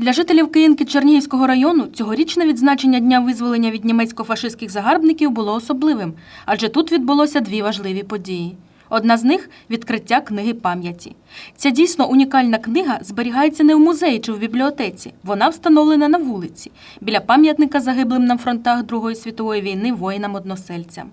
Для жителів Київки Чернігівського району цьогорічне відзначення Дня визволення від німецько-фашистських загарбників було особливим, адже тут відбулося дві важливі події. Одна з них відкриття книги пам'яті. Ця дійсно унікальна книга зберігається не в музеї чи в бібліотеці. Вона встановлена на вулиці, біля пам'ятника загиблим на фронтах Другої світової війни воїнам-односельцям.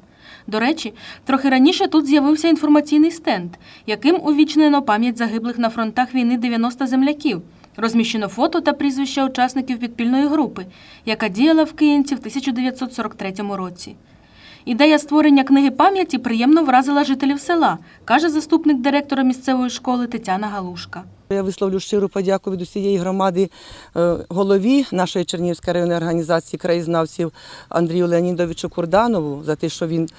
До речі, трохи раніше тут з'явився інформаційний стенд, яким увічнено пам'ять загиблих на фронтах війни 90 земляків. Розміщено фото та прізвища учасників підпільної групи, яка діяла в Київці в 1943 році. Ідея створення книги пам'яті приємно вразила жителів села, каже заступник директора місцевої школи Тетяна Галушка. Я висловлю щиру подяку від усієї громади е, голові нашої Чернігівської районної організації краєзнавців Андрію Леонідовичу Курданову за те, що він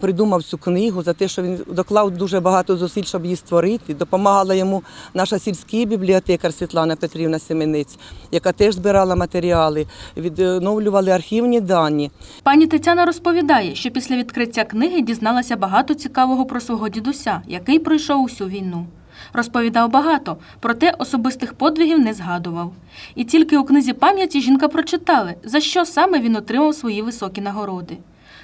придумав цю книгу, за те, що він доклав дуже багато зусиль, щоб її створити. Допомагала йому наша сільський бібліотекар Світлана Петрівна Семенець, яка теж збирала матеріали, відновлювали архівні дані. Пані Тетяна розповідає, що після відкриття книги дізналася багато цікавого про свого дідуся, який пройшов усю війну. Розповідав багато, проте особистих подвигів не згадував. І тільки у книзі пам'яті жінка прочитали, за що саме він отримав свої високі нагороди.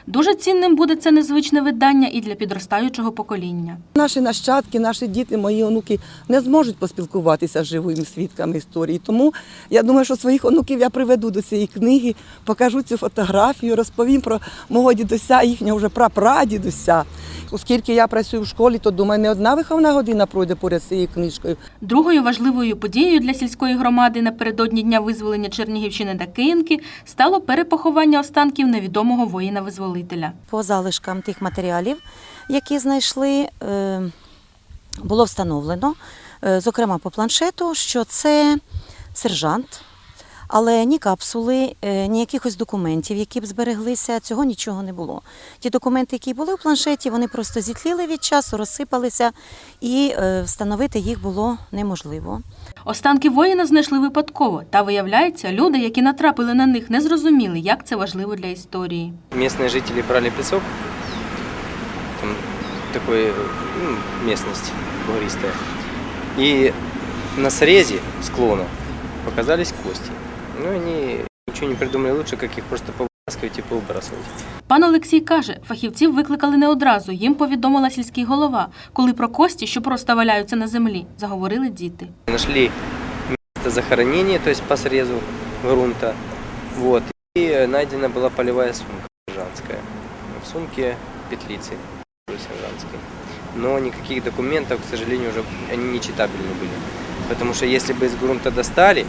Дуже цінним буде це незвичне видання і для підростаючого покоління. Наші нащадки, наші діти, мої онуки не зможуть поспілкуватися з живими свідками історії. Тому я думаю, що своїх онуків я приведу до цієї книги, покажу цю фотографію, розповім про мого дідуся, їхнього вже прапрадідуся. Оскільки я працюю в школі, то думаю, не одна виховна година пройде поряд з цією книжкою. Другою важливою подією для сільської громади напередодні дня визволення Чернігівщини та Київки стало перепоховання останків невідомого воїна-визволителя. По залишкам тих матеріалів, які знайшли, е, було встановлено, е, зокрема по планшету, що це сержант, але ні капсули, е, ні якихось документів, які б збереглися, цього нічого не було. Ті документи, які були в планшеті, вони просто зітліли від часу, розсипалися, і е, встановити їх було неможливо. Останки воїна знайшли випадково, та виявляється, люди, які натрапили на них, не зрозуміли, як це важливо для історії. Местные жители брали песок, там такой ну, местность бугристая, и на срезе склона показались кости. Ну, они ничего не придумали лучше, как их просто повыскивать и повыбрасывать. Пан Олексій каже, фахівців викликали не одразу. Їм повідомила сільський голова, коли про кості, що просто валяються на землі, заговорили діти. Нашли место захоронения, то есть по срезу грунта, вот, и найдена была полевая сумка сержантская. В сумке петлицы сержантской. Но никаких документов, к сожалению, уже они не читабельны были. Потому что если бы из грунта достали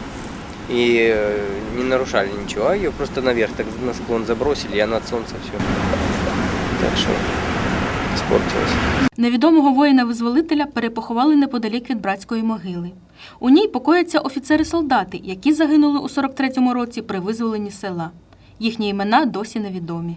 и э, не нарушали ничего, а ее просто наверх так на склон забросили, и она от солнца все. Так что испортилась. Невідомого воїна-визволителя перепоховали неподалік від братської могили. У ній покояться офіцери-солдати, які загинули у 43-му році при визволенні села. Їхні імена досі невідомі.